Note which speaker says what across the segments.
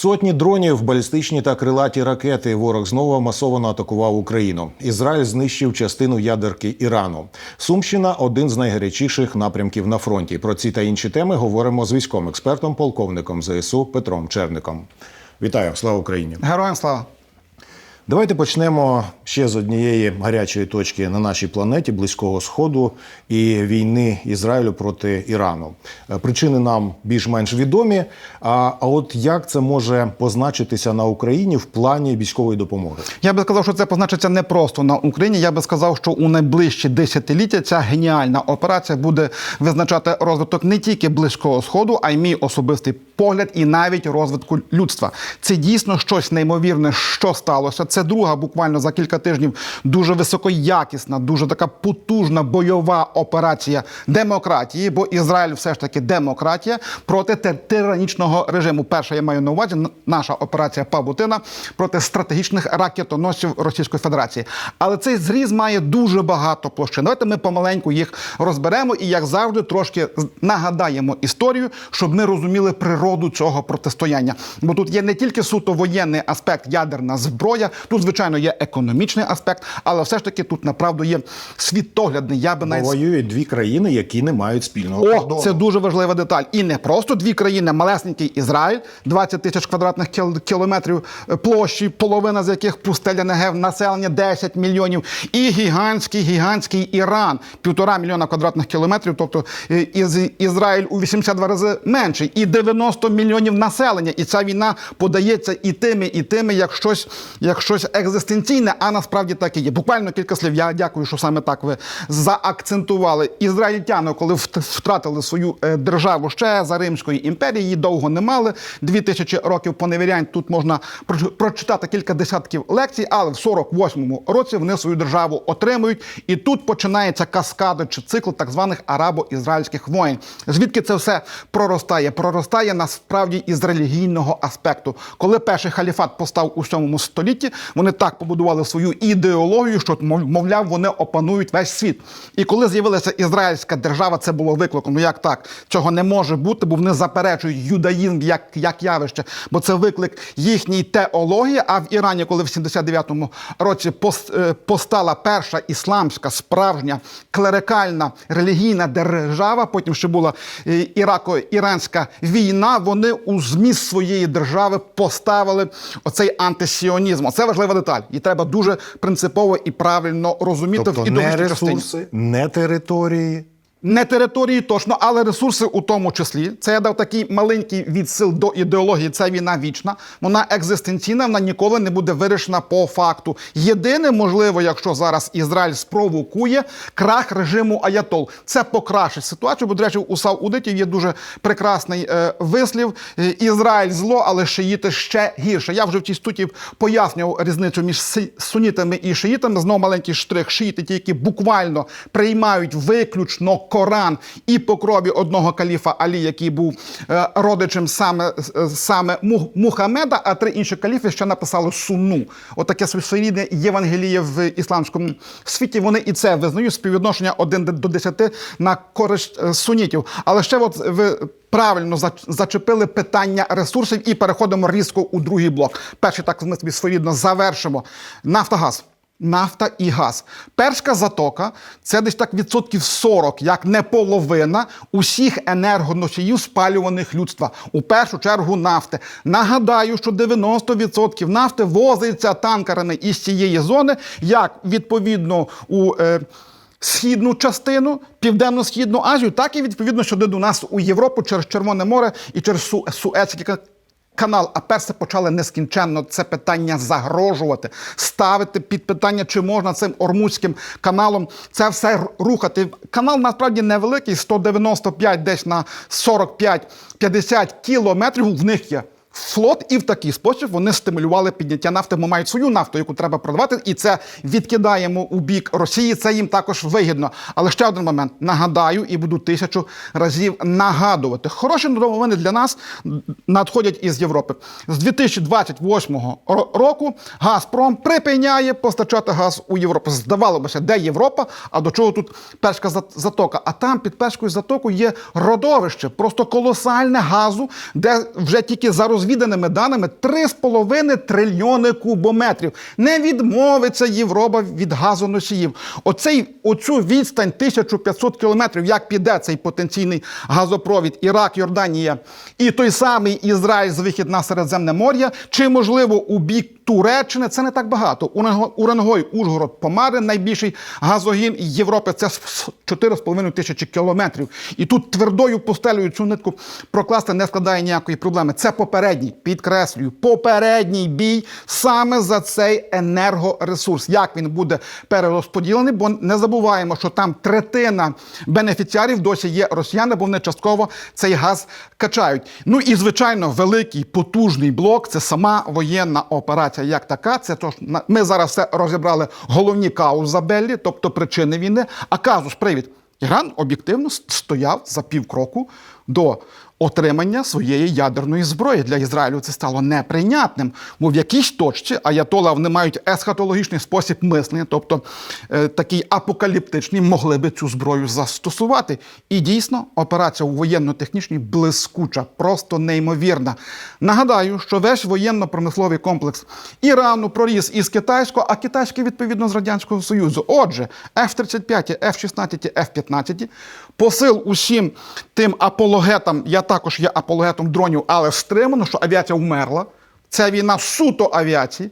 Speaker 1: Сотні дронів, балістичні та крилаті ракети. Ворог знову масово атакував Україну. Ізраїль знищив частину ядерки Ірану. Сумщина один з найгарячіших напрямків на фронті. Про ці та інші теми говоримо з військовим експертом, полковником ЗСУ Петром Черником. Вітаю, слава Україні!
Speaker 2: Героям слава!
Speaker 1: Давайте почнемо ще з однієї гарячої точки на нашій планеті близького сходу і війни Ізраїлю проти Ірану. Е, Причини нам більш-менш відомі. А, а от як це може позначитися на Україні в плані військової допомоги?
Speaker 2: Я би сказав, що це позначиться не просто на Україні. Я би сказав, що у найближчі десятиліття ця геніальна операція буде визначати розвиток не тільки близького сходу, а й мій особистий погляд, і навіть розвитку людства. Це дійсно щось неймовірне, що сталося. Це друга, буквально за кілька тижнів, дуже високоякісна, дуже така потужна бойова операція демократії, бо Ізраїль все ж таки демократія проти тир- тиранічного режиму. Перша я маю на увазі наша операція Павутина проти стратегічних ракетоносів Російської Федерації. Але цей зріз має дуже багато площин. Давайте ми помаленьку їх розберемо і, як завжди, трошки нагадаємо історію, щоб ми розуміли природу цього протистояння. Бо тут є не тільки суто воєнний аспект, ядерна зброя, тут, звичайно, є економічний аспект, але все ж таки тут направду є світоглядний. Я би навіть
Speaker 1: воюють дві країни, які не мають спільного
Speaker 2: о,
Speaker 1: кордону.
Speaker 2: це дуже важлива деталь. І не просто дві країни, малесенький Ізраїль, 20 тисяч квадратних кіл- кілометрів е, площі, половина з яких пустеля Негев, населення 10 мільйонів, і гігантський, гігантський Іран, півтора мільйона квадратних кілометрів, тобто е, із, Ізраїль у 82 рази менший, і 90 мільйонів населення. І ця війна подається і тими, і тими, як щось, як щось екзистенційне, а насправді так і є. Буквально кілька слів. Я дякую, що саме так ви заакцентували. Ізраїльтяни, коли вт- втратили свою е, державу ще за Римської імперії, її довго не мали. Дві тисячі років поневірянь. Тут можна про- прочитати кілька десятків лекцій, але в 48-му році вони свою державу отримують. І тут починається каскада чи цикл так званих арабо-ізраїльських воєн. Звідки це все проростає? Проростає насправді із релігійного аспекту. Коли перший халіфат постав у 7 столітті, вони так побудували свою ідеологію, що мов- мовляв, вони опанують весь світ. І коли з'явилася ізраїльська держава, це було викликом. Ну як так? Цього не може бути, бо вони заперечують юдаїзм як, як явище, бо це виклик їхній теології. А в Ірані, коли в 79-му році е, постала перша ісламська справжня клерикальна релігійна держава, потім ще була е, ірако-іранська війна. Вони у зміст своєї держави поставили оцей антисіонізм. Це важлива деталь, і треба дуже принципово і правильно розуміти
Speaker 1: Тобто
Speaker 2: в ідеологічній частині.
Speaker 1: ресурси, не території.
Speaker 2: Не території точно, але ресурси у тому числі. Це я дав такий маленький відсил до ідеології. Ця війна вічна. Вона екзистенційна, вона ніколи не буде вирішена по факту. Єдине, можливо, якщо зараз Ізраїль спровокує крах режиму Аятол. Це покращить ситуацію. Бо, до речі, у Саудитів є дуже прекрасний е, вислів: Е, Ізраїль зло, але шиїти ще гірше. Я вже в цій студії пояснював різницю між сунітами і шиїтами. Знову маленький штрих. Шиїти ті, які буквально приймають виключно Коран і по крові одного каліфа Алі, який був е, родичем саме, е, саме Му- Мухаммеда, а три інші каліфи ще написали сунну. Отаке своєрідне Євангеліє в ісламському світі. Вони і це визнають співвідношення 1 до 10 на користь е, сунітів. Але ще от ви. Правильно зач- зачепили питання ресурсів і переходимо різко у другий блок. Перший так ми собі своєрідно завершимо. Нафтогаз. Нафта і газ. Перська затока це десь так відсотків 40, як не половина усіх енергоносіїв спалюваних людства. У першу чергу нафти. Нагадаю, що 90% нафти возиться танкерами із цієї зони, як відповідно у. Е, Східну частину, південно-східну Азію, так і відповідно сюди до нас у Європу через Червоне море і через Су- Суецький канал. А перси почали нескінченно це питання загрожувати, ставити під питання, чи можна цим Ормузьким каналом це все рухати. Канал насправді невеликий, 195 десь на 45-50 кілометрів. В них є. Флот, і в такий спосіб вони стимулювали підняття нафти. Бо мають свою нафту, яку треба продавати, і це відкидаємо у бік Росії. Це їм також вигідно. Але ще один момент нагадаю і буду тисячу разів нагадувати. Хороші новини для нас надходять із Європи з 2028 року. Газпром припиняє постачати газ у Європу. Здавалося, де Європа? А до чого тут перська зат- затока? А там під перською затокою є родовище, просто колосальне газу, де вже тільки за розвіданими даними 3,5 трильйони кубометрів. Не відмовиться Європа від газоносіїв. Оцей, оцю відстань 1500 кілометрів, як піде цей потенційний газопровід Ірак, Йорданія і той самий Ізраїль з вихід на Середземне моря, чи можливо у бік Туреччини, це не так багато. Уренго- Уренгой, Ужгород, Помари, найбільший газогін Європи, це 4,5 тисячі кілометрів. І тут твердою постелею цю нитку прокласти не складає ніякої проблеми. Це попередній, підкреслюю, попередній бій саме за цей енергоресурс. Як він буде перерозподілений, бо не забуваємо, що там третина бенефіціарів досі є росіяни, бо вони частково цей газ качають. Ну і звичайно, великий потужний блок це сама воєнна операція, як така. Це то ми зараз все розібрали головні каузабеллі, тобто причини війни. А казус привід. Іран об'єктивно стояв за півкроку до отримання своєї ядерної зброї. Для Ізраїлю це стало неприйнятним. Бо в якійсь точці аятола вони мають есхатологічний спосіб мислення, тобто е, такий апокаліптичний, могли би цю зброю застосувати. І дійсно, операція у воєнно-технічній блискуча, просто неймовірна. Нагадаю, що весь воєнно-промисловий комплекс Ірану проріс із китайського, а китайський відповідно з Радянського Союзу. Отже, F-35, F-16, F-15 посил усім тим апологетам. Я також є апологетом дронів, але стримано, що авіація вмерла. Це війна суто авіації.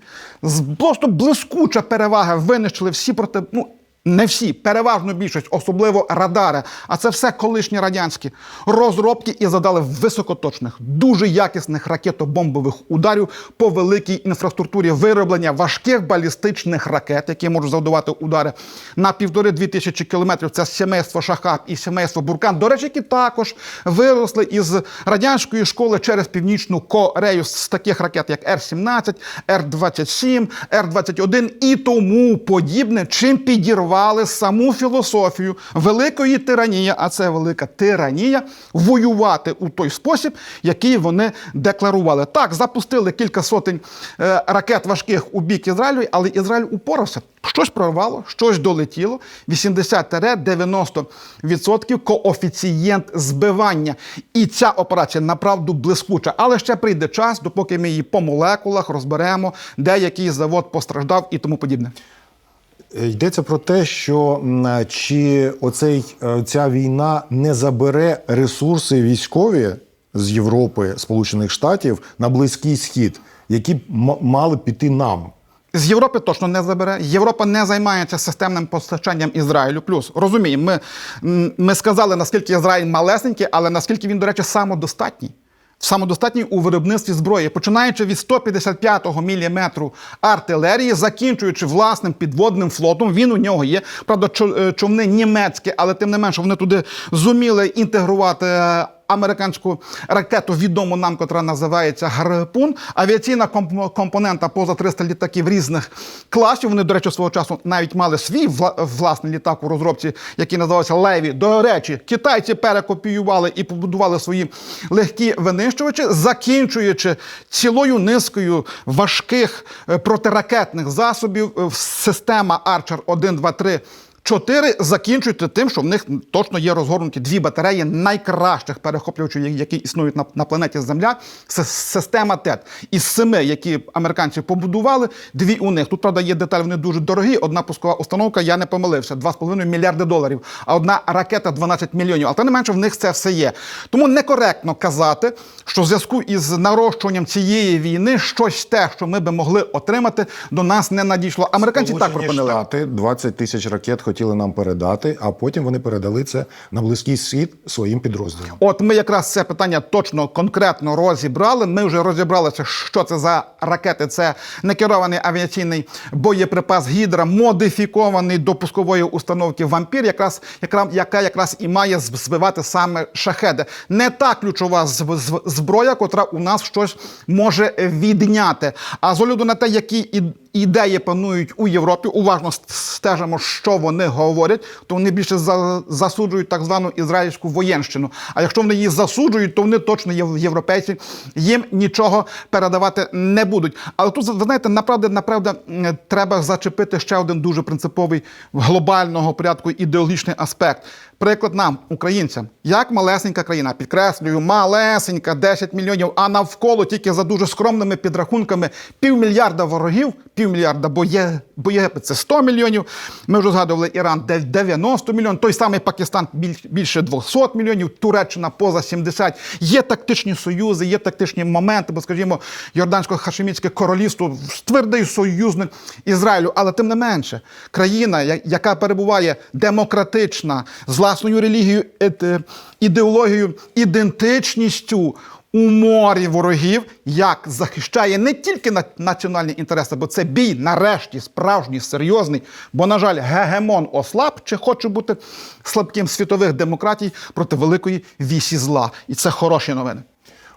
Speaker 2: Просто блискуча перевага винищили всі проти. Ну, не всі, переважну більшість, особливо радари. А це все колишні радянські розробки і задали високоточних, дуже якісних ракетобомбових ударів по великій інфраструктурі вироблення важких балістичних ракет, які можуть завдавати удари на півтори-дві тисячі кілометрів. Це сімейство Шахаб і сімейство Буркан. До речі, які також виросли із радянської школи через північну Корею з таких ракет, як Р-17, Р-27, Р-21 і тому подібне, чим підірвали саму філософію великої тиранії, а це велика тиранія, воювати у той спосіб, який вони декларували. Так, запустили кілька сотень е, ракет важких у бік Ізраїлю, але Ізраїль упорався. Щось прорвало, щось долетіло. 80-90% коефіцієнт збивання. І ця операція направду блискуча. Але ще прийде час, допоки ми її по молекулах розберемо, де який завод постраждав і тому подібне.
Speaker 1: Йдеться про те, що чи оцей, е, ця війна не забере ресурси військові з Європи, Сполучених Штатів на Близький Схід, які м- мали піти нам.
Speaker 2: З Європи точно не забере. Європа не займається системним постачанням Ізраїлю. Плюс розуміємо, ми, ми сказали, наскільки Ізраїль малесенький, але наскільки він, до речі, самодостатній. Самодостатній у виробництві зброї, починаючи від 155-го міліметру артилерії, закінчуючи власним підводним флотом. Він у нього є. Правда, е, човни німецькі, але тим не менше вони туди зуміли інтегрувати. Американську ракету відому нам, котра називається Гарпун. Авіаційна комп- компонента поза 300 літаків різних класів. Вони, до речі, свого часу навіть мали свій вла- власний літак у розробці, який називався Леві. До речі, китайці перекопіювали і побудували свої легкі винищувачі, закінчуючи цілою низкою важких е, протиракетних засобів. Е, Система Archer 1, 2, 3 Чотири закінчують тим, що в них точно є розгорнуті дві батареї найкращих перехоплювачів, які існують на, на планеті Земля. Це система ТЕТ. Із семи, які американці побудували, дві у них. Тут, правда, є деталь, вони дуже дорогі. Одна пускова установка, я не помилився, 2,5 мільярди доларів, а одна ракета 12 мільйонів. Але тим не менше в них це все є. Тому некоректно казати, що в зв'язку із нарощуванням цієї війни щось те, що ми би могли отримати, до нас не надійшло. Американці так
Speaker 1: Сполучені
Speaker 2: пропонували.
Speaker 1: Штати 20 тисяч ракет хотіли нам передати, а потім вони передали це на Близький Схід своїм підрозділам.
Speaker 2: От ми якраз це питання точно конкретно розібрали. Ми вже розібралися, що це за ракети. Це некерований авіаційний боєприпас гідра, модифікований до пускової установки вампір, якраз яка, яка якраз і має збивати саме шахеди. Не та ключова зброя, котра у нас щось може відняти. А з огляду на те, які і ідеї панують у Європі, уважно стежимо, що вони говорять, то вони більше за, засуджують так звану ізраїльську воєнщину. А якщо вони її засуджують, то вони точно єв- європейці їм нічого передавати не будуть. Але тут ви знаєте, направду м, треба зачепити ще один дуже принциповий глобального порядку ідеологічний аспект. Приклад нам, українцям, як малесенька країна, підкреслюю, малесенька, 10 мільйонів, а навколо тільки за дуже скромними підрахунками півмільярда ворогів, півмільярда, бо є, бо Єгипет це 100 мільйонів. Ми вже згадували Іран де 90 мільйонів, той самий Пакистан більше 200 мільйонів, Туреччина поза 70. Є тактичні союзи, є тактичні моменти, бо, скажімо, Йордансько-Хашемітське королівство твердий союзник Ізраїлю, але тим не менше, країна, яка перебуває демократична, з власною релігією, ет- ідеологією, ідентичністю. У морі ворогів, як захищає не тільки на- національні інтереси, бо це бій нарешті справжній, серйозний. Бо, на жаль, гегемон ослаб чи хоче бути слабким світових демократій проти великої вісі зла. І це хороші новини.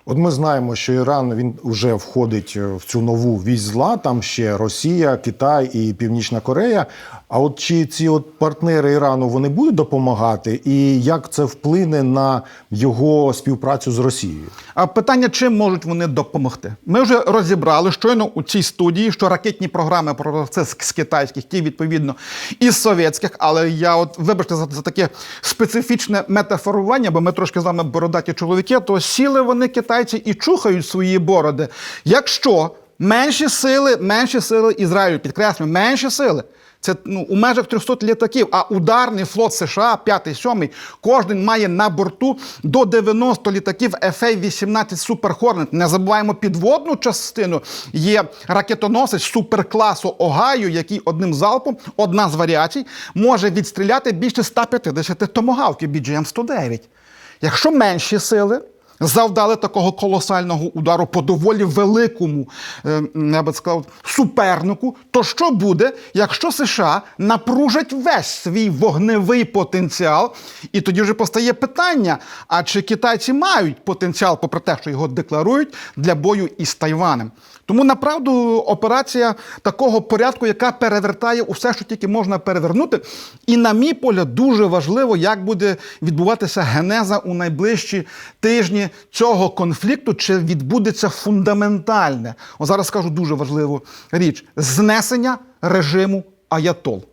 Speaker 1: От ми знаємо, що Іран він вже входить в цю нову вісь зла. Там ще Росія, Китай і Північна Корея. А от чи ці от партнери Ірану вони будуть допомагати, і як це вплине на його співпрацю з Росією?
Speaker 2: А питання, чим можуть вони допомогти? Ми вже розібрали щойно у цій студії, що ракетні програми про це з китайських, ті відповідно із совєтських. Але я, от вибачте за, за таке специфічне метафорування, бо ми трошки з вами бородаті чоловіки, то сіли вони китайці і чухають свої бороди. Якщо менші сили, менші сили Ізраїлю, підкреслюю, менші сили. Це ну, у межах 300 літаків, а ударний флот США, 5-7, кожен має на борту до 90 літаків FA-18 Super Hornet. Не забуваємо підводну частину. Є ракетоносець суперкласу Огайо, який одним залпом, одна з варіацій, може відстріляти більше 150 томогавків BGM-109. Якщо менші сили завдали такого колосального удару по доволі великому, е, я би сказав, супернику, то що буде, якщо США напружать весь свій вогневий потенціал? І тоді вже постає питання: а чи китайці мають потенціал, попри те, що його декларують, для бою із Тайванем? Тому направду операція такого порядку, яка перевертає усе, що тільки можна перевернути. І, на мій погляд, дуже важливо, як буде відбуватися генеза у найближчі тижні цього конфлікту, чи відбудеться фундаментальне. О, зараз скажу дуже важливу річ: знесення режиму Аятол.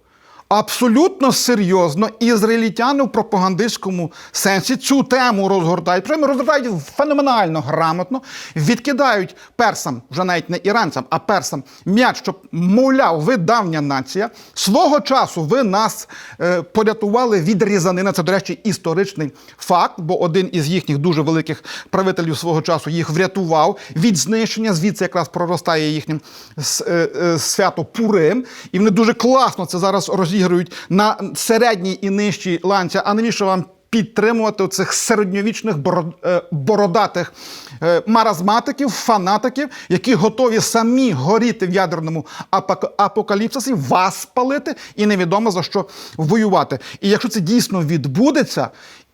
Speaker 2: Абсолютно серйозно ізраїльтяни в пропагандистському сенсі цю тему розгортають. Причому розгортають феноменально грамотно, відкидають персам, вже навіть не іранцям, а персам м'яч, щоб мовляв, ви давня нація. Свого часу ви нас е, порятували від різанини. Це, до речі, історичний факт, бо один із їхніх дуже великих правителів свого часу їх врятував від знищення. Звідси якраз проростає їхнє е, е, свято Пурим. І вони дуже класно це зараз розігрують на середній і нижчій ланці. А навіщо вам підтримувати цих середньовічних е, бородатих е, маразматиків, фанатиків, які готові самі горіти в ядерному апокаліпсисі, вас спалити і невідомо за що воювати. І якщо це дійсно відбудеться,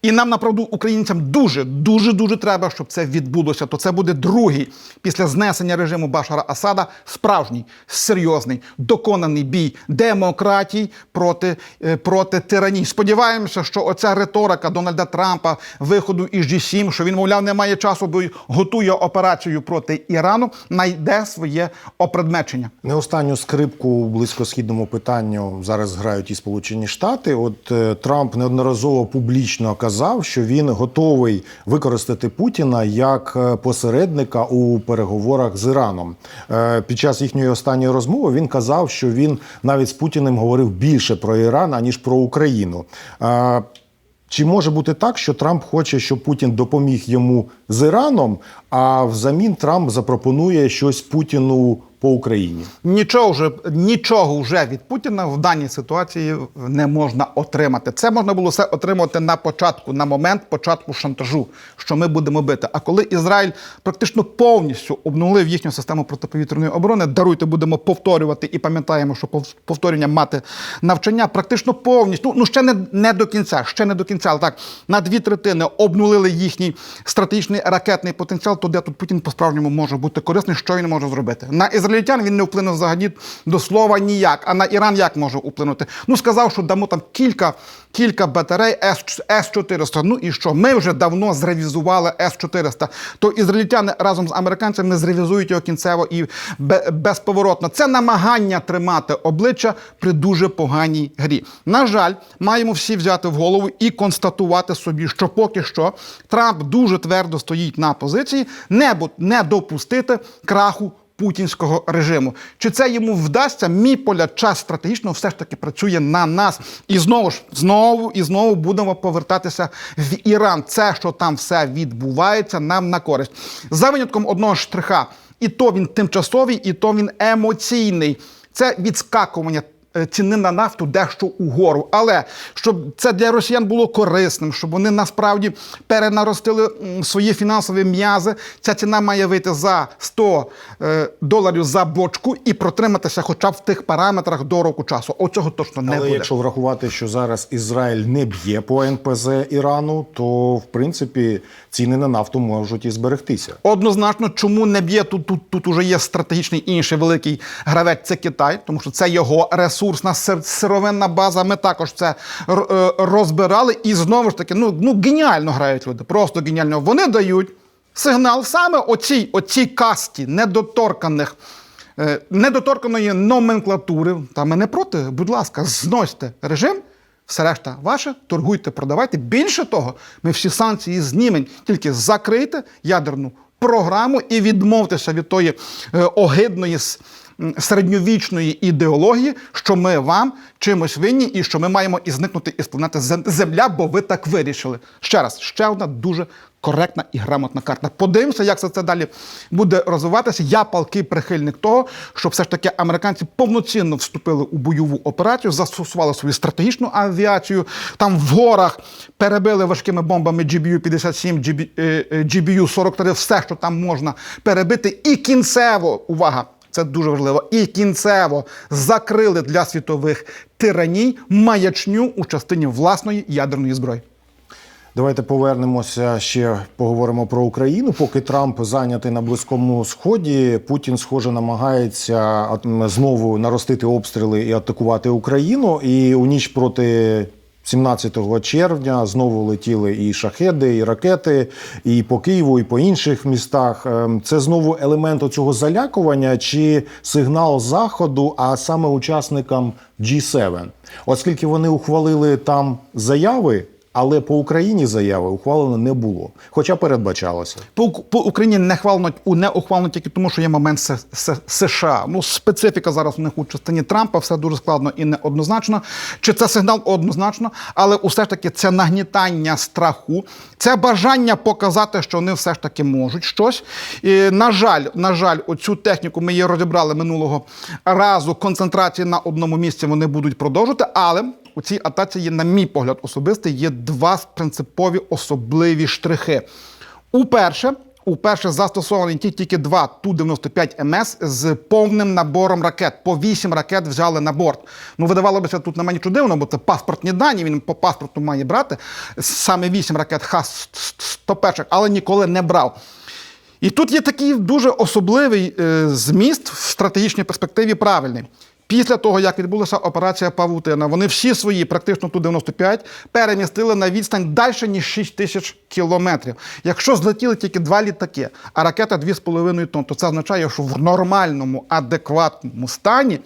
Speaker 2: і нам, направду, українцям дуже, дуже, дуже треба, щоб це відбулося. То це буде другий після знесення режиму Башара Асада справжній, серйозний, доконаний бій демократій проти, е, проти тиранії. Сподіваємося, що оця риторика Дональда Трампа, виходу із G7, що він, мовляв, не має часу, бо готує операцію проти Ірану, знайде своє опредмечення.
Speaker 1: Не останню скрипку у близькосхідному питанню зараз грають і Сполучені Штати. От е, Трамп неодноразово публічно казав, що він готовий використати Путіна як е, посередника у переговорах з Іраном. Е, Під час їхньої останньої розмови він казав, що він навіть з Путіним говорив більше про Іран аніж про Україну. Е, Чи може бути так, що Трамп хоче, щоб Путін допоміг йому з Іраном, а взамін Трамп запропонує щось Путіну по Україні?
Speaker 2: Нічого вже нічого вже від Путіна в даній ситуації не можна отримати. Це можна було все отримати на початку, на момент початку шантажу, що ми будемо бити. А коли Ізраїль практично повністю обнулив їхню систему протиповітряної оборони, даруйте, будемо повторювати і пам'ятаємо, що пов- повторення мати навчання практично повністю. Ну, ну ще не, не до кінця, ще не до кінця, але так на дві третини обнулили їхній стратегічний ракетний потенціал. То де тут Путін по-справжньому може бути корисний, що він може зробити на ізраїльському ізраїльтян він не вплине взагалі до слова ніяк. А на Іран як може вплинути? Ну сказав, що дамо там кілька, кілька батарей С-400. Ну і що? Ми вже давно зревізували С-400. То ізраїльтяни разом з американцями зревізують його кінцево і безповоротно. Це намагання тримати обличчя при дуже поганій грі. На жаль, маємо всі взяти в голову і констатувати собі, що поки що Трамп дуже твердо стоїть на позиції не, не допустити краху. Путінського режиму. Чи це йому вдасться? Мій поля час стратегічно все ж таки працює на нас. І знову ж, знову і знову будемо повертатися в Іран. Це, що там все відбувається, нам на користь. За винятком одного штриха. І то він тимчасовий, і то він емоційний. Це відскакування ціни на нафту дещо угору. Але щоб це для росіян було корисним, щоб вони насправді перенаростили свої фінансові м'язи, ця ціна має вийти за 100 е, доларів за бочку і протриматися хоча б в тих параметрах до року часу. Оцього точно не
Speaker 1: Але
Speaker 2: буде.
Speaker 1: якщо врахувати, що зараз Ізраїль не б'є по НПЗ Ірану, то в принципі ціни на нафту можуть і зберегтися.
Speaker 2: Однозначно, чому не б'є тут, тут, тут уже є стратегічний інший великий гравець це Китай, тому що це його ресурсна сир- сировинна база. Ми також це е, розбирали. І знову ж таки, ну, ну геніально грають люди. Просто геніально. Вони дають сигнал саме оцій, оцій касті недоторканих. е, Недоторканої номенклатури, та ми не проти, будь ласка, зносьте режим, все решта ваше, торгуйте, продавайте. Більше того, ми всі санкції знімемо, тільки закрийте ядерну програму і відмовтеся від тої е, огидної середньовічної ідеології, що ми вам чимось винні і що ми маємо і зникнути із планети Земля, бо ви так вирішили. Ще раз, ще одна дуже коректна і грамотна карта. Подивимося, як все це далі буде розвиватися. Я палкий прихильник того, щоб все ж таки американці повноцінно вступили у бойову операцію, застосували свою стратегічну авіацію. Там в горах перебили важкими бомбами GBU-57, GB, е, е, GBU-43, все, що там можна перебити, і кінцево увага. Це дуже важливо. І кінцево закрили для світових тираній маячню у частині власної ядерної зброї.
Speaker 1: Давайте повернемося ще поговоримо про Україну. Поки Трамп зайнятий на близькому сході, Путін, схоже, намагається знову наростити обстріли і атакувати Україну. І у ніч проти 17 червня знову летіли і шахеди, і ракети, і по Києву, і по інших містах. Ем, Це знову елемент цього залякування чи сигнал заходу, а саме учасникам G7. Оскільки вони ухвалили там заяви. Але по Україні заяви ухвалено не було, хоча передбачалося.
Speaker 2: По, по Україні не хвалено не ухвалено тільки тому, що є момент С- С- США. Ну специфіка зараз у них у частині Трампа, все дуже складно і неоднозначно. Чи це сигнал однозначно, але усе ж таки це нагнітання страху, це бажання показати, що вони все ж таки можуть щось. І, на жаль, на жаль, оцю техніку ми її розібрали минулого разу. Концентрації на одному місці вони будуть продовжувати, але. У цій атаці є, на мій погляд, особистий, є два принципові особливі штрихи. Уперше, уперше застосовані ті- тільки два Ту-95 МС з повним набором ракет. По вісім ракет взяли на борт. Ну, видавалося тут на мені нічого дивно, бо це паспортні дані. Він по паспорту має брати саме вісім ракет Х-101, але ніколи не брав. І тут є такий дуже особливий е, зміст в стратегічній перспективі правильний. Після того, як відбулася операція Павутина, вони всі свої, практично Ту-95, перемістили на відстань далі, ніж 6 тисяч кілометрів. Якщо злетіли тільки два літаки, а ракета 2,5 тонн, то це означає, що в нормальному, адекватному стані,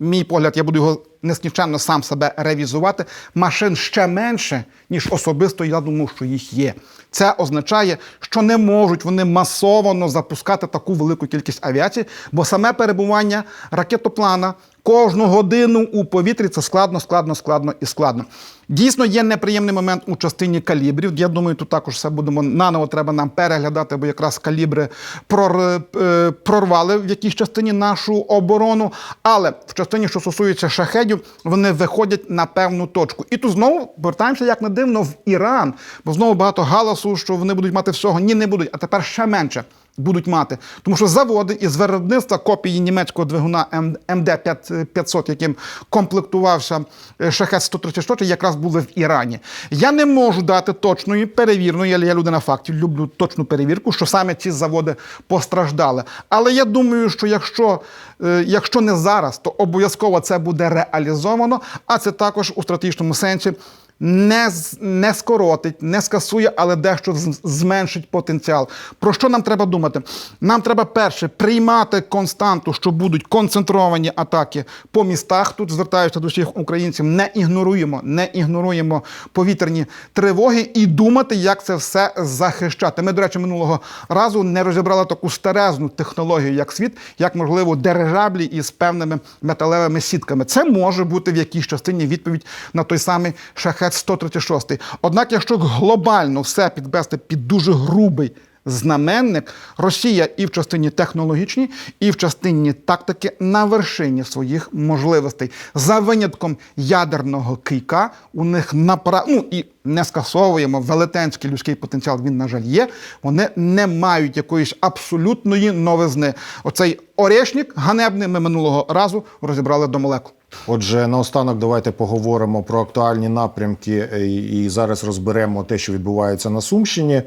Speaker 2: мій погляд, я буду його нескінченно сам себе ревізувати, машин ще менше, ніж особисто я думав, що їх є. Це означає, що не можуть вони масово запускати таку велику кількість авіації, бо саме перебування ракетоплана кожну годину у повітрі це складно, складно, складно і складно. Дійсно, є неприємний момент у частині калібрів. Я думаю, тут також все будемо наново треба нам переглядати, бо якраз калібри е, прорвали в якійсь частині нашу оборону. Але в частині, що стосується шахедів, вони виходять на певну точку. І тут знову повертаємося, як не дивно, в Іран, бо знову багато галасу, що вони будуть мати всього. Ні, не будуть, а тепер ще менше. Будуть мати. Тому що заводи із виробництва копії німецького двигуна МД-500, яким комплектувався е, шахет 134, якраз були в Ірані. Я не можу дати точної перевірної, але я людина фактів, люблю точну перевірку, що саме ці заводи постраждали. Але я думаю, що якщо, е, якщо не зараз, то обов'язково це буде реалізовано, а це також у стратегічному сенсі не, не скоротить, не скасує, але дещо зменшить потенціал. Про що нам треба думати? Нам треба перше приймати константу, що будуть концентровані атаки по містах. Тут звертаюся до всіх українців. Не ігноруємо, не ігноруємо повітряні тривоги і думати, як це все захищати. Ми, до речі, минулого разу не розібрали таку старезну технологію, як світ, як можливо дирижаблі із певними металевими сітками. Це може бути в якійсь частині відповідь на той самий шахет 136. Однак, якщо глобально все підвести під дуже грубий знаменник, Росія і в частині технологічній, і в частині тактики на вершині своїх можливостей. За винятком ядерного кийка у них напра... ну і не скасовуємо велетенський людський потенціал. Він, на жаль, є. Вони не мають якоїсь абсолютної новизни. Оцей орешник ганебний ми минулого разу розібрали до молекул.
Speaker 1: Отже, наостанок давайте поговоримо про актуальні напрямки е, і зараз розберемо те, що відбувається на Сумщині. Е,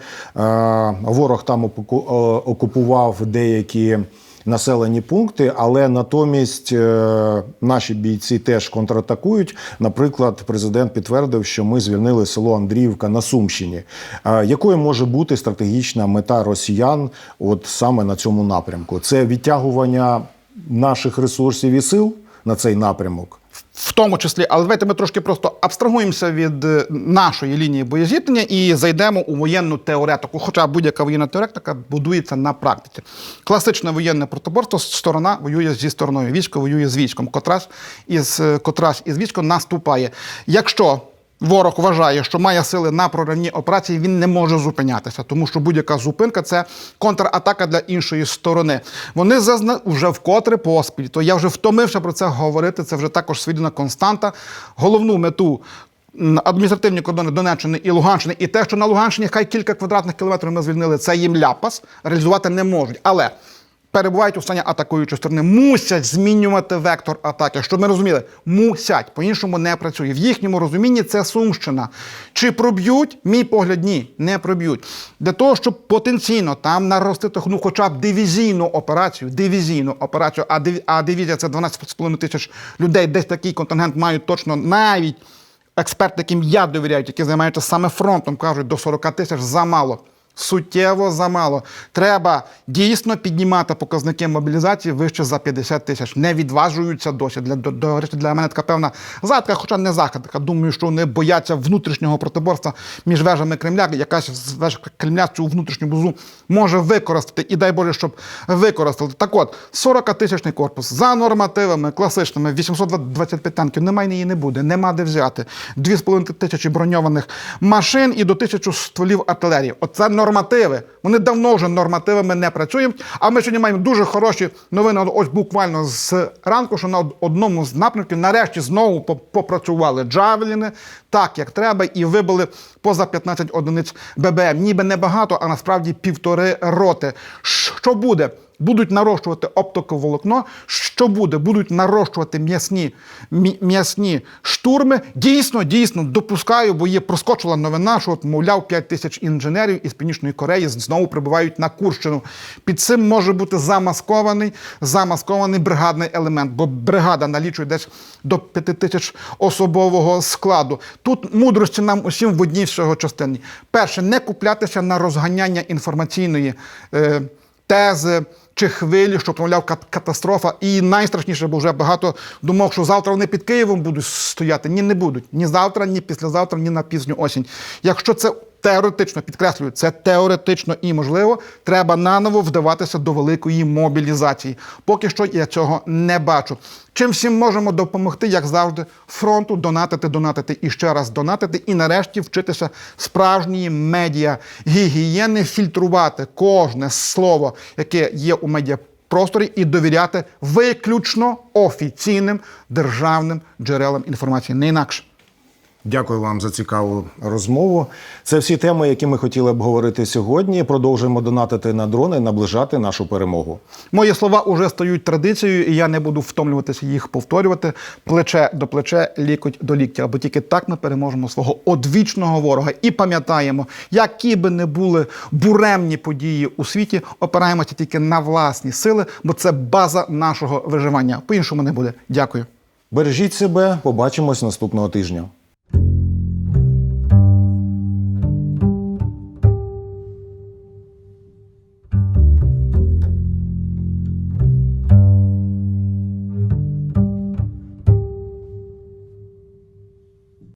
Speaker 1: Ворог там е, окупував деякі населені пункти, але натомість наші бійці теж контратакують. Наприклад, президент підтвердив, що ми звільнили село Андріївка на Сумщині. Якою може бути стратегічна мета росіян, от саме на цьому напрямку? Це відтягування наших ресурсів і сил на цей напрямок.
Speaker 2: В тому числі, але давайте ми трошки просто абстрагуємося від е, нашої лінії боєзіткнення і зайдемо у воєнну теоретику. Хоча будь-яка воєнна теоретика будується на практиці. Класичне воєнне протиборство сторона воює зі стороною, військо воює з військом, котрась із е, котрась із військом наступає. Якщо Ворог вважає, що має сили на проривні операції, він не може зупинятися, тому що будь-яка зупинка це контратака для іншої сторони. Вони зазна вже вкотре поспіль. То я вже втомився про це говорити. Це вже також свідана константа. Головну мету. Адміністративні кордони Донеччини і Луганщини, і те, що на Луганщині хай кілька квадратних кілометрів ми звільнили, це їм ляпас, реалізувати не можуть. Але перебувають у стані атакуючої сторони, мусять змінювати вектор атаки. Щоб ми розуміли, мусять, по-іншому не працює. В їхньому розумінні це Сумщина. Чи проб'ють? Мій погляд, ні, не проб'ють. Для того, щоб потенційно там наростити ну, хоча б дивізійну операцію, дивізійну операцію, а, диві- а дивізія це 12,5 тисяч людей, десь такий контингент мають точно навіть експерти, яким я довіряю, які займаються саме фронтом, кажуть, до 40 тисяч замало. Суттєво замало. Треба дійсно піднімати показники мобілізації вище за 50 тисяч. Не відважуються досі. Для, до, речі, для мене така певна загадка, хоча не загадка. Думаю, що вони бояться внутрішнього протиборства між вежами Кремля. Якась з веж Кремля цю внутрішню бузу може використати. І дай Боже, щоб використали. Так от, 40-тисячний корпус за нормативами класичними, 825 танків, немає її не буде, нема де взяти. 2,5 тисячі броньованих машин і до тисячу стволів артилерії. Оце нормативи. Вони давно вже нормативами не працюють. А ми сьогодні маємо дуже хороші новини. Ось буквально з ранку, що на одному з напрямків нарешті знову попрацювали джавеліни так, як треба, і вибили поза 15 одиниць ББМ. Ніби небагато, а насправді півтори роти. Що буде? Будуть нарощувати оптиковолокно. Що буде? Будуть нарощувати м'ясні, м'ясні штурми. Дійсно, дійсно допускаю, бо є проскочила новина, що от, мовляв, 5 тисяч інженерів із Північної Кореї знову прибувають на Курщину. Під цим може бути замаскований, замаскований бригадний елемент, бо бригада налічує десь до 5 тисяч особового складу. Тут мудрості нам усім в одній всього частині. Перше, не куплятися на розганяння інформаційної. Е, тези чи хвилі, що промовляв катастрофа. І найстрашніше, бо вже багато думок, що завтра вони під Києвом будуть стояти. Ні, не будуть. Ні завтра, ні післязавтра, ні на пізню осінь. Якщо це теоретично, підкреслюю, це теоретично і можливо, треба наново вдаватися до великої мобілізації. Поки що я цього не бачу. Чим всім можемо допомогти, як завжди, фронту донатити, донатити і ще раз донатити, і нарешті вчитися справжньої медіа гігієни, фільтрувати кожне слово, яке є у медіапросторі, і довіряти виключно офіційним державним джерелам інформації, не інакше.
Speaker 1: Дякую вам за цікаву розмову. Це всі теми, які ми хотіли обговорити сьогодні. Продовжуємо донатити на дрони, наближати нашу перемогу.
Speaker 2: Мої слова уже стають традицією, і я не буду втомлюватися їх повторювати. Плече до плече, лікоть до ліктя. Бо тільки так ми переможемо свого одвічного ворога. І пам'ятаємо, які би не були буремні події у світі, опираємося тільки на власні сили, бо це база нашого виживання. По іншому не буде. Дякую.
Speaker 1: Бережіть себе, побачимось наступного тижня.